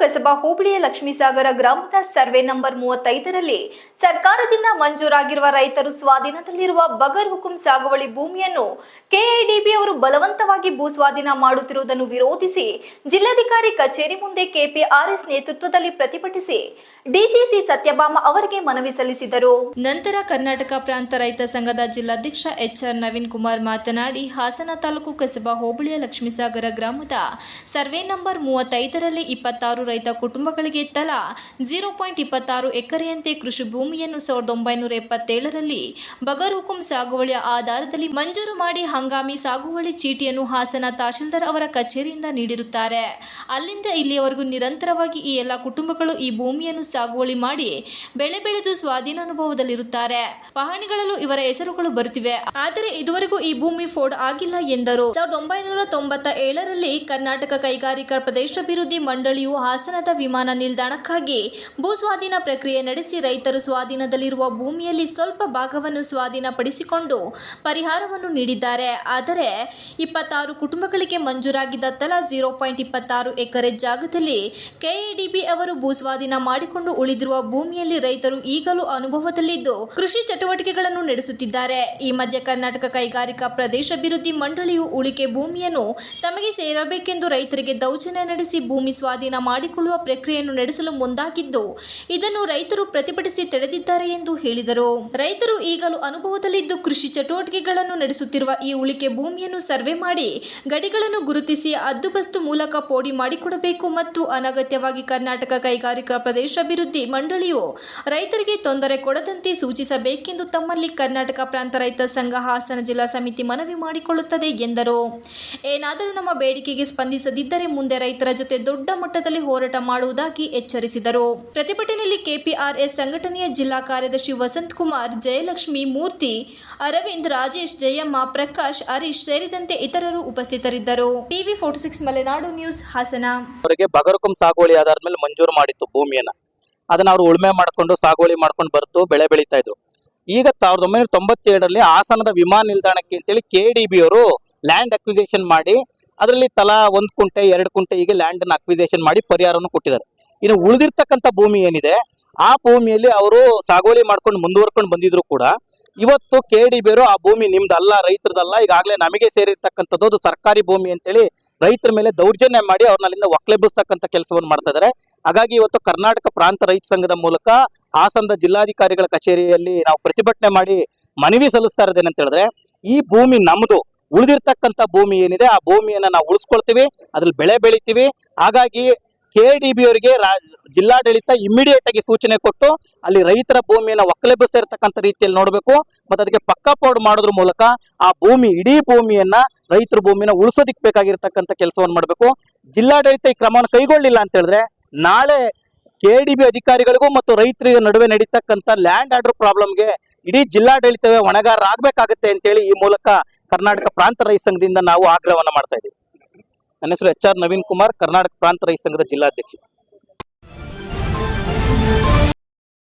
ಕಸಬಾ ಹೋಬಳಿಯ ಲಕ್ಷ್ಮೀಸಾಗರ ಗ್ರಾಮದ survey number ಮೂವತ್ತೈದರಲ್ಲಿ ಸರ್ಕಾರದಿಂದ ಮಂಜೂರಾಗಿರುವ ರೈತರು ಸ್ವಾಧೀನದಲ್ಲಿರುವ ಬಗರ್ ಹುಕುಂ ಸಾಗುವಳಿ ಭೂಮಿಯನ್ನು ಕೆಐಡಿಬಿ ಅವರು ಬಲವಂತವಾಗಿ ಭೂ ಸ್ವಾಧೀನ ಮಾಡುತ್ತಿರುವುದನ್ನು ವಿರೋಧಿಸಿ ಜಿಲ್ಲಾಧಿಕಾರಿ ಕಚೇರಿ ಮುಂದೆ ಕೆಪಿಆರ್ಎಸ್ ನೇತೃತ್ವದಲ್ಲಿ ಪ್ರತಿಭಟಿಸಿ ಡಿಸಿಸಿ ಸತ್ಯಭಾಮ ಅವರಿಗೆ ಮನವಿ ಸಲ್ಲಿಸಿದರು. ನಂತರ ಕರ್ನಾಟಕ ಪ್ರಾಂತ ರೈತ ಸಂಘದ ಜಿಲ್ಲಾಧ್ಯಕ್ಷ ಎಚ್ಆರ್ ನವೀನ್ ಕುಮಾರ್ ಮಾತನಾಡಿ, ಹಾಸನ ತಾಲೂಕು ಕಸಬಾ ಹೋಬಳಿಯ ಲಕ್ಷ್ಮೀಸಾಗರ ಗ್ರಾಮದ ಸರ್ವೆ ನಂಬರ್ ಮೂವತ್ತೈದರಲ್ಲಿ ಇಪ್ಪತ್ತಾರು ರೈತ ಕುಟುಂಬಗಳಿಗೆ ತಲಾ ಜೀರೋ ಪಾಯಿಂಟ್ ಇಪ್ಪತ್ತಾರು ಎಕರೆಯಂತೆ ಕೃಷಿ ಭೂಮಿಯನ್ನು ಸಾವಿರದ ಒಂಬೈನೂರ ಎಪ್ಪತ್ತೇಳರಲ್ಲಿ ಬಗರ್ ಹುಕುಂ ಸಾಗುವಳಿಯ ಆಧಾರದಲ್ಲಿ ಮಂಜೂರು ಮಾಡಿ ಹಂಗಾಮಿ ಸಾಗುವಳಿ ಚೀಟಿಯನ್ನು ಹಾಸನ ತಹಶೀಲ್ದಾರ್ ಅವರ ಕಚೇರಿಯಿಂದ ನೀಡಿರುತ್ತಾರೆ. ಅಲ್ಲಿಂದ ಇಲ್ಲಿಯವರೆಗೂ ನಿರಂತರವಾಗಿ ಈ ಎಲ್ಲ ಕುಟುಂಬಗಳು ಈ ಭೂಮಿಯನ್ನು ಸಾಗುವಳಿ ಮಾಡಿ ಬೆಳೆ ಬೆಳೆದು ಸ್ವಾಧೀನ ಅನುಭವದಲ್ಲಿರುತ್ತಾರೆ ಪಹಣಿಗಳಲ್ಲೂ ಇವರ ಹೆಸರುಗಳು ಬರುತ್ತಿವೆ. ಆದರೆ ಇದುವರೆಗೂ ಈ ಭೂಮಿ ಫೋರ್ಡ್ ಆಗಿಲ್ಲ ಎಂದರು. ಸಾವಿರದ ಒಂಬೈನೂರ ತೊಂಬತ್ತ ಕರ್ನಾಟಕ ಕೈಗಾರಿಕಾ ಪ್ರದೇಶಾಭಿವೃದ್ಧಿ ಮಂಡಳಿಯು ಹಾಸನದ ವಿಮಾನ ನಿಲ್ದಾಣಕ್ಕಾಗಿ ಭೂ ಸ್ವಾಧೀನ ಪ್ರಕ್ರಿಯೆ ನಡೆಸಿ ರೈತರು ಸ್ವಾಧೀನದಲ್ಲಿರುವ ಭೂಮಿಯಲ್ಲಿ ಸ್ವಲ್ಪ ಭಾಗವನ್ನು ಸ್ವಾಧೀನಪಡಿಸಿಕೊಂಡು ಪರಿಹಾರವನ್ನು ನೀಡಿದ್ದಾರೆ. ಆದರೆ ಇಪ್ಪತ್ತಾರು ಕುಟುಂಬಗಳಿಗೆ ಮಂಜೂರಾಗಿದ್ದ ತಲಾ ಜೀರೋ ಪಾಯಿಂಟ್ ಇಪ್ಪತ್ತಾರು ಎಕರೆ ಜಾಗದಲ್ಲಿ ಕೆಎಡಿಬಿ ಅವರು ಭೂ ಸ್ವಾಧೀನ ಮಾಡಿಕೊಂಡು ಉಳಿದಿರುವ ಭೂಮಿಯಲ್ಲಿ ರೈತರು ಈಗಲೂ ಅನುಭವದಲ್ಲಿದ್ದು ಕೃಷಿ ಚಟುವಟಿಕೆಗಳನ್ನು ನಡೆಸುತ್ತಿದ್ದಾರೆ. ಈ ಮಧ್ಯ ಕರ್ನಾಟಕ ಕೈಗಾರಿಕಾ ಪ್ರದೇಶಾಭಿವೃದ್ಧಿ ಮಂಡಳಿಯು ಉಳಿಕೆ ಭೂಮಿಯನ್ನು ತಮಗೆ ಸೇರಬೇಕೆಂದು ರೈತರಿಗೆ ದೌರ್ಜನ್ಯ ನಡೆಸಿ ಭೂಮಿ ಸ್ವಾಧೀನ ಮಾಡಿಕೊಳ್ಳುವ ಪ್ರಕ್ರಿಯೆಯನ್ನು ನಡೆಸಲು ಮುಂದಾಗಿದ್ದು, ಇದನ್ನು ರೈತರು ಪ್ರತಿಭಟಿಸಿ ತಡೆದಿದ್ದಾರೆ ಎಂದು ಹೇಳಿದರು. ರೈತರು ಈಗಲೂ ಅನುಭವದಲ್ಲಿದ್ದು ಕೃಷಿ ಚಟುವಟಿಕೆಗಳನ್ನು ನಡೆಸುತ್ತಿರುವ ಈ ಉಳಿಕೆ ಭೂಮಿಯನ್ನು ಸರ್ವೆ ಮಾಡಿ, ಗಡಿಗಳನ್ನು ಗುರುತಿಸಿ ಅದ್ದುಬಸ್ತು ಮೂಲಕ ಪೋಡಿ ಮಾಡಿಕೊಡಬೇಕು ಮತ್ತು ಅನಗತ್ಯವಾಗಿ ಕರ್ನಾಟಕ ಕೈಗಾರಿಕಾ ಪ್ರದೇಶ ಅಭಿವೃದ್ಧಿ ಮಂಡಳಿಯು ರೈತರಿಗೆ ತೊಂದರೆ ಕೊಡದಂತೆ ಸೂಚಿಸಬೇಕೆಂದು ತಮ್ಮಲ್ಲಿ ಕರ್ನಾಟಕ ಪ್ರಾಂತ ರೈತ ಸಂಘ ಹಾಸನ ಜಿಲ್ಲಾ ಸಮಿತಿ ಮನವಿ ಮಾಡಿಕೊಳ್ಳುತ್ತದೆ ಎಂದರು. ಏನಾದರೂ ನಮ್ಮ ಬೇಡಿಕೆಗೆ ಸ್ಪಂದಿಸದಿದ್ದರೆ ಮುಂದೆ ರೈತರ ಜೊತೆ ದೊಡ್ಡ ಮಟ್ಟದಲ್ಲಿ ಹೋರಾಟ ಮಾಡುವುದಾಗಿ ಎಚ್ಚರಿಸಿದರು. ಪ್ರತಿಭಟನೆಯಲ್ಲಿ ಕೆಪಿಆರ್ಎಸ್ ಸಂಘಟನೆಯ ಜಿಲ್ಲಾ ಕಾರ್ಯದರ್ಶಿ ವಸಂತ್ ಕುಮಾರ್, ಜಯಲಕ್ಷ್ಮಿ ಮೂರ್ತಿ, ಅರವಿಂದ್, ರಾಜೇಶ್, ಜಯಮ್ಮ, ಪ್ರಕಾಶ್, ಹರೀಶ್ ಸೇರಿದಂತೆ ಇತರರು ಉಪಸ್ಥಿತರಿದ್ದರು. TV forty six Malenadu news, Hassan. ಅವರಿಗೆ ಬಗರಕುಂ ಸಾಗುವಳಿ ಆಧಾರದ ಮೇಲೆ ಮಂಜೂರು ಮಾಡಿತ್ತು ಭೂಮಿಯನ್ನ. ಅದನ್ನ ಅವರು ಉಳುಮೆ ಮಾಡಿಕೊಂಡು, ಸಾಗುವಳಿ ಮಾಡ್ಕೊಂಡು ಬರ್ತು ಬೆಳೆ ಬೆಳೀತಾ ಇದ್ರು. ಈಗ ಸಾವಿರದ ಒಂಬೈನೂರ ತೊಂಬತ್ತೇಳರಲ್ಲಿ ಹಾಸನದ ವಿಮಾನ ನಿಲ್ದಾಣಕ್ಕೆ ಅಂತೇಳಿ ಕೆ ಡಿ ಬಿ ಅವರು ಲ್ಯಾಂಡ್ ಅಕ್ವಿಸೇಷನ್ ಮಾಡಿ ಅದರಲ್ಲಿ ತಲಾ ಒಂದು ಕುಂಟೆ, ಎರಡು ಕುಂಟೆ ಹೀಗೆ ಲ್ಯಾಂಡ್ ಅನ್ನು ಮಾಡಿ ಪರಿಹಾರವನ್ನು ಕೊಟ್ಟಿದ್ದಾರೆ. ಇನ್ನು ಉಳಿದಿರ್ತಕ್ಕಂಥ ಭೂಮಿ ಏನಿದೆ, ಆ ಭೂಮಿಯಲ್ಲಿ ಅವರು ಸಾಗುವಳಿ ಮಾಡ್ಕೊಂಡು ಮುಂದುವರ್ಕೊಂಡು ಬಂದಿದ್ರು ಕೂಡ, ಇವತ್ತು ಕೆ ಡಿ ಬೇರು ಆ ಭೂಮಿ ನಿಮ್ದಲ್ಲ, ರೈತರದಲ್ಲ, ಈಗಾಗಲೇ ನಮಗೆ ಸೇರಿರ್ತಕ್ಕಂಥದ್ದು ಅದು ಸರ್ಕಾರಿ ಭೂಮಿ ಅಂತೇಳಿ ರೈತರ ಮೇಲೆ ದೌರ್ಜನ್ಯ ಮಾಡಿ ಅವ್ರನ್ನಲ್ಲಿಂದ ಒಕ್ಲೆಬ್ಬಿಸ್ತಕ್ಕಂಥ ಕೆಲಸವನ್ನು ಮಾಡ್ತಾ ಇದ್ದಾರೆ ಹಾಗಾಗಿ ಇವತ್ತು ಕರ್ನಾಟಕ ಪ್ರಾಂತ ರೈತ ಸಂಘದ ಮೂಲಕ ಹಾಸನದ ಜಿಲ್ಲಾಧಿಕಾರಿಗಳ ಕಚೇರಿಯಲ್ಲಿ ನಾವು ಪ್ರತಿಭಟನೆ ಮಾಡಿ ಮನವಿ ಸಲ್ಲಿಸ್ತಾ ಇರೋದೇನಂತ ಹೇಳಿದ್ರೆ, ಈ ಭೂಮಿ ನಮ್ದು ಉಳಿದಿರ್ತಕ್ಕಂಥ ಭೂಮಿ ಏನಿದೆ, ಆ ಭೂಮಿಯನ್ನು ನಾವು ಉಳಿಸ್ಕೊಳ್ತೀವಿ, ಅದ್ರಲ್ಲಿ ಬೆಳೆ ಬೆಳಿತೀವಿ. ಹಾಗಾಗಿ ಕೆ ಡಿ ಬಿ ಅವರಿಗೆ ಜಿಲ್ಲಾಡಳಿತ ಇಮಿಡಿಯೇಟ್ ಆಗಿ ಸೂಚನೆ ಕೊಟ್ಟು, ಅಲ್ಲಿ ರೈತರ ಭೂಮಿಯನ್ನು ಒಕ್ಕಲೆಬ್ಬಿಸಿರ್ತಕ್ಕಂಥ ರೀತಿಯಲ್ಲಿ ನೋಡಬೇಕು. ಮತ್ತೆ ಅದಕ್ಕೆ ಪಕ್ಕಾ ಪೌಡ್ ಮಾಡೋದ್ರ ಮೂಲಕ ಆ ಭೂಮಿ, ಇಡೀ ಭೂಮಿಯನ್ನ ರೈತರ ಭೂಮಿಯನ್ನು ಉಳಿಸೋದಿಕ್ ಬೇಕಾಗಿರ್ತಕ್ಕಂಥ ಕೆಲಸವನ್ನು ಮಾಡಬೇಕು. ಜಿಲ್ಲಾಡಳಿತ ಈ ಕ್ರಮವನ್ನು ಕೈಗೊಳ್ಳಿಲ್ಲ ಅಂತ ಹೇಳಿದ್ರೆ ನಾಳೆ ಕೆ ಡಿ ಬಿ ಅಧಿಕಾರಿಗಳಿಗೂ ಮತ್ತು ರೈತರಿಗೆ ನಡುವೆ ನಡೀತಕ್ಕಂಥ ಲ್ಯಾಂಡ್ ಆರ್ಡರ್ ಪ್ರಾಬ್ಲಮ್ಗೆ ಇಡೀ ಜಿಲ್ಲಾಡಳಿತವೇ ಹೊಣೆಗಾರರಾಗಬೇಕಾಗತ್ತೆ ಅಂತೇಳಿ ಈ ಮೂಲಕ ಕರ್ನಾಟಕ ಪ್ರಾಂತ ರೈತ ಸಂಘದಿಂದ ನಾವು ಆಗ್ರಹವನ್ನು ಮಾಡ್ತಾ ಇದ್ದೀವಿ. ನನ್ನ ಹೆಸರು ಎಚ್ ಆರ್ ನವೀನ್ ಕುಮಾರ್, ಕರ್ನಾಟಕ ಪ್ರಾಂತ ರೈತ ಸಂಘದ ಜಿಲ್ಲಾಧ್ಯಕ್ಷ.